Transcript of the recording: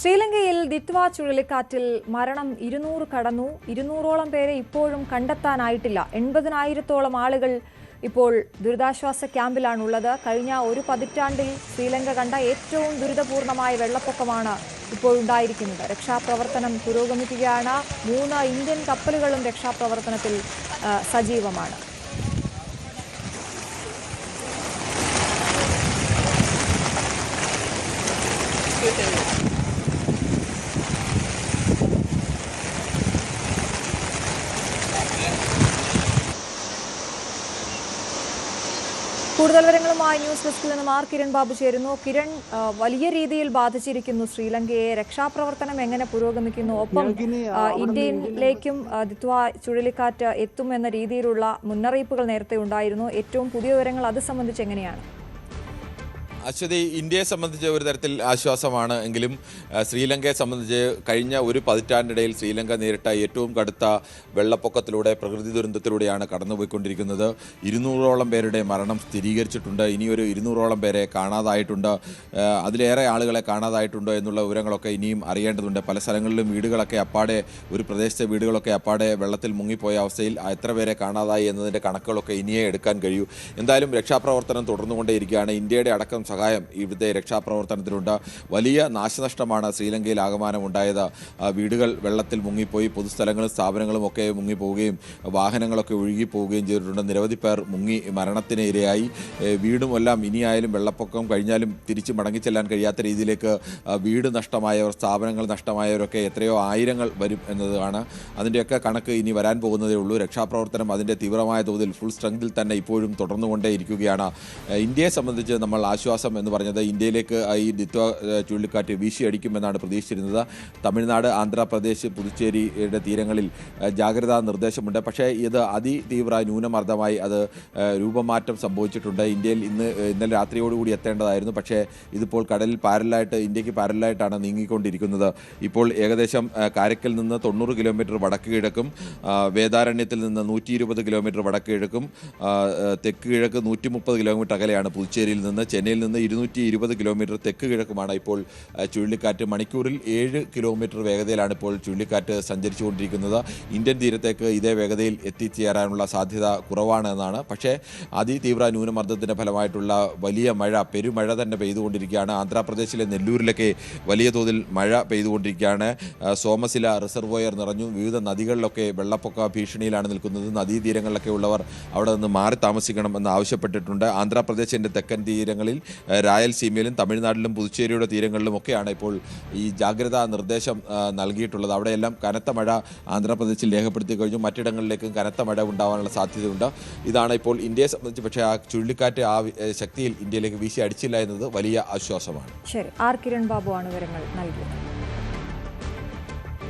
ശ്രീലങ്കയിൽ ദിത്വ ചുഴലിക്കാറ്റിൽ മരണം ഇരുന്നൂറ് കടന്നു. ഇരുന്നൂറോളം പേരെ ഇപ്പോഴും കണ്ടെത്താനായിട്ടില്ല. എൺപതിനായിരത്തോളം ആളുകൾ ഇപ്പോൾ ദുരിതാശ്വാസ ക്യാമ്പിലാണുള്ളത്. കഴിഞ്ഞ ഒരു പതിറ്റാണ്ടിൽ ശ്രീലങ്ക കണ്ട ഏറ്റവും ദുരിതപൂർണമായ വെള്ളപ്പൊക്കമാണ് ഇപ്പോഴുണ്ടായിരിക്കുന്നത് രക്ഷാപ്രവർത്തനം പുരോഗമിക്കുകയാണ്. മൂന്ന് ഇന്ത്യൻ കപ്പലുകളും രക്ഷാപ്രവർത്തനത്തിൽ സജീവമാണ്. കൂടുതൽ വിവരങ്ങളുമായി ന്യൂസ് ഡെസ്കിൽ നിന്ന് ആർ കിരൺ ബാബു ചേരുന്നു. കിരൺ വലിയ രീതിയിൽ ബാധിച്ചിരിക്കുന്നു ശ്രീലങ്കയെ. രക്ഷാപ്രവർത്തനം എങ്ങനെ പുരോഗമിക്കുന്നു? ഒപ്പം ഇന്ത്യയിലേക്കും ദിത്വ ചുഴലിക്കാറ്റ് എത്തും എന്ന രീതിയിലുള്ള മുന്നറിയിപ്പുകൾ നേരത്തെ ഉണ്ടായിരുന്നു. ഏറ്റവും പുതിയ വിവരങ്ങൾ അത് സംബന്ധിച്ച് എങ്ങനെയാണ്? അശ്വതി ഇന്ത്യയെ സംബന്ധിച്ച് ഒരു തരത്തിൽ ആശ്വാസമാണ് എങ്കിലും ശ്രീലങ്കയെ സംബന്ധിച്ച് കഴിഞ്ഞ ഒരു പതിറ്റാണ്ടിടയിൽ ശ്രീലങ്ക നേരിട്ട ഏറ്റവും കടുത്ത വെള്ളപ്പൊക്കത്തിലൂടെ പ്രകൃതി ദുരന്തത്തിലൂടെയാണ് കടന്നുപോയിക്കൊണ്ടിരിക്കുന്നത്. ഇരുന്നൂറോളം പേരുടെ മരണം സ്ഥിരീകരിച്ചിട്ടുണ്ട്. ഇനിയൊരു ഇരുന്നൂറോളം പേരെ കാണാതായിട്ടുണ്ട്. അതിലേറെ ആളുകളെ കാണാതായിട്ടുണ്ടോ എന്നുള്ള വിവരങ്ങളൊക്കെ ഇനിയും അറിയേണ്ടതുണ്ട്. പല സ്ഥലങ്ങളിലും വീടുകളൊക്കെ അപ്പാടെ ഒരു പ്രദേശത്തെ വീടുകളൊക്കെ അപ്പാടെ വെള്ളത്തിൽ മുങ്ങിപ്പോയ അവസ്ഥയിൽ എത്ര പേരെ കാണാതായി എന്നതിന്റെ കണക്കുകളൊക്കെ ഇനിയേ എടുക്കാൻ കഴിയൂ. എന്തായാലും രക്ഷാപ്രവർത്തനം തുടർന്നുകൊണ്ടേയിരിക്കുകയാണ്. ഇന്ത്യയുടെ അടക്കം സഹായം ഇവിടുത്തെ രക്ഷാപ്രവർത്തനത്തിലുണ്ട് വലിയ നാശനഷ്ടമാണ് ശ്രീലങ്കയിൽ ആകമാനം ഉണ്ടായത് വീടുകൾ വെള്ളത്തിൽ മുങ്ങിപ്പോയി പൊതുസ്ഥലങ്ങളും സ്ഥാപനങ്ങളും ഒക്കെ മുങ്ങിപ്പോവുകയും വാഹനങ്ങളൊക്കെ ഒഴുകിപ്പോവുകയും ചെയ്തിട്ടുണ്ട്. നിരവധി പേർ മുങ്ങി മരണത്തിന് ഇരയായി. വീടുമെല്ലാം ഇനിയായാലും വെള്ളപ്പൊക്കം കഴിഞ്ഞാലും തിരിച്ച് മടങ്ങിച്ചെല്ലാൻ കഴിയാത്ത രീതിയിലേക്ക് വീട് നഷ്ടമായവർ സ്ഥാപനങ്ങൾ നഷ്ടമായവരൊക്കെ എത്രയോ ആയിരങ്ങൾ വരും എന്നതാണ്. അതിന്റെയൊക്കെ കണക്ക് ഇനി വരാൻ പോകുന്നതേ ഉള്ളൂ. രക്ഷാപ്രവർത്തനം അതിന്റെ തീവ്രമായ തോതിൽ ഫുൾ സ്ട്രെങ്തിൽ തന്നെ ഇപ്പോഴും തുടർന്നുകൊണ്ടേ ഇരിക്കുകയാണ് ഇന്ത്യയെ സംബന്ധിച്ച് നമ്മൾ ആശ്വാസം എന്ന് പറഞ്ഞത് ഇന്ത്യയിലേക്ക് ഈ ദിത്വ ചുഴലിക്കാറ്റ് വീശിയടിക്കുമെന്നാണ് പ്രതീക്ഷിച്ചിരുന്നത്. തമിഴ്നാട് ആന്ധ്രാപ്രദേശ് പുതുച്ചേരിയുടെ തീരങ്ങളിൽ ജാഗ്രതാ നിർദ്ദേശമുണ്ട്. പക്ഷേ ഇത് അതിതീവ്ര ന്യൂനമർദ്ദമായി അത് രൂപമാറ്റം സംഭവിച്ചിട്ടുണ്ട്. ഇന്ത്യയിൽ ഇന്ന് ഇന്നലെ രാത്രിയോടുകൂടി എത്തേണ്ടതായിരുന്നു. പക്ഷേ ഇതിപ്പോൾ കടലിൽ പാരലായിട്ട് ഇന്ത്യയ്ക്ക് പാരലായിട്ടാണ് നീങ്ങിക്കൊണ്ടിരിക്കുന്നത്. ഇപ്പോൾ ഏകദേശം കാരക്കൽ നിന്ന് തൊണ്ണൂറ് കിലോമീറ്റർ വടക്ക് കിഴക്കും വേദാരണ്യത്തിൽ നിന്ന് നൂറ്റി ഇരുപത് കിലോമീറ്റർ വടക്ക് കിഴക്കും തെക്ക് കിഴക്ക് നൂറ്റി മുപ്പത് കിലോമീറ്റർ അകലെയാണ് പുതുച്ചേരിയിൽ നിന്ന്. ചെന്നൈയിൽ നിന്ന് ഇരുന്നൂറ്റി ഇരുപത് കിലോമീറ്റർ തെക്ക് കിഴക്കുമാണ് ഇപ്പോൾ ചുഴലിക്കാറ്റ്. മണിക്കൂറിൽ ഏഴ് കിലോമീറ്റർ വേഗതയിലാണ് ഇപ്പോൾ ചുഴലിക്കാറ്റ് സഞ്ചരിച്ചുകൊണ്ടിരിക്കുന്നത്. ഇന്ത്യൻ തീരത്തേക്ക് ഇതേ വേഗതയിൽ എത്തിച്ചേരാനുള്ള സാധ്യത കുറവാണ് എന്നാണ് പക്ഷേ അതിതീവ്ര ന്യൂനമർദ്ദത്തിന്റെ ഫലമായിട്ടുള്ള വലിയ മഴ പെരുമഴ തന്നെ പെയ്തുകൊണ്ടിരിക്കുകയാണ്. ആന്ധ്രാപ്രദേശിലെ നെല്ലൂരിലൊക്കെ വലിയ തോതിൽ മഴ പെയ്തുകൊണ്ടിരിക്കുകയാണ്. സോമസില റിസർവോയർ നിറഞ്ഞു വിവിധ നദികളിലൊക്കെ വെള്ളപ്പൊക്ക ഭീഷണിയിലാണ് നിൽക്കുന്നത്. നദീതീരങ്ങളിലൊക്കെ ഉള്ളവർ അവിടെ നിന്ന് മാറി താമസിക്കണം എന്ന് ആവശ്യപ്പെട്ടിട്ടുണ്ട്. ആന്ധ്രാപ്രദേശിന്റെ തെക്കൻ തീരങ്ങളിൽ രായലസീമയിലും തമിഴ്നാട്ടിലും പുതുച്ചേരിയുടെ തീരങ്ങളിലും ഒക്കെയാണ് ഇപ്പോൾ ഈ ജാഗ്രതാ നിർദ്ദേശം നൽകിയിട്ടുള്ളത്. അവിടെയെല്ലാം കനത്ത മഴ ആന്ധ്രാപ്രദേശിൽ രേഖപ്പെടുത്തി കഴിഞ്ഞു. മറ്റിടങ്ങളിലേക്കും കനത്ത മഴ ഉണ്ടാവാനുള്ള സാധ്യതയുണ്ട്. ഇതാണ് ഇപ്പോൾ ഇന്ത്യയെ സംബന്ധിച്ച് പക്ഷേ ആ ചുഴലിക്കാറ്റ് ആ ശക്തിയിൽ ഇന്ത്യയിലേക്ക് വീശി അടിച്ചില്ല എന്നത് വലിയ ആശ്വാസമാണ്. ശരി. ആർ കിരൺ ബാബു ആണ് വിവരങ്ങൾ നൽകിയത്.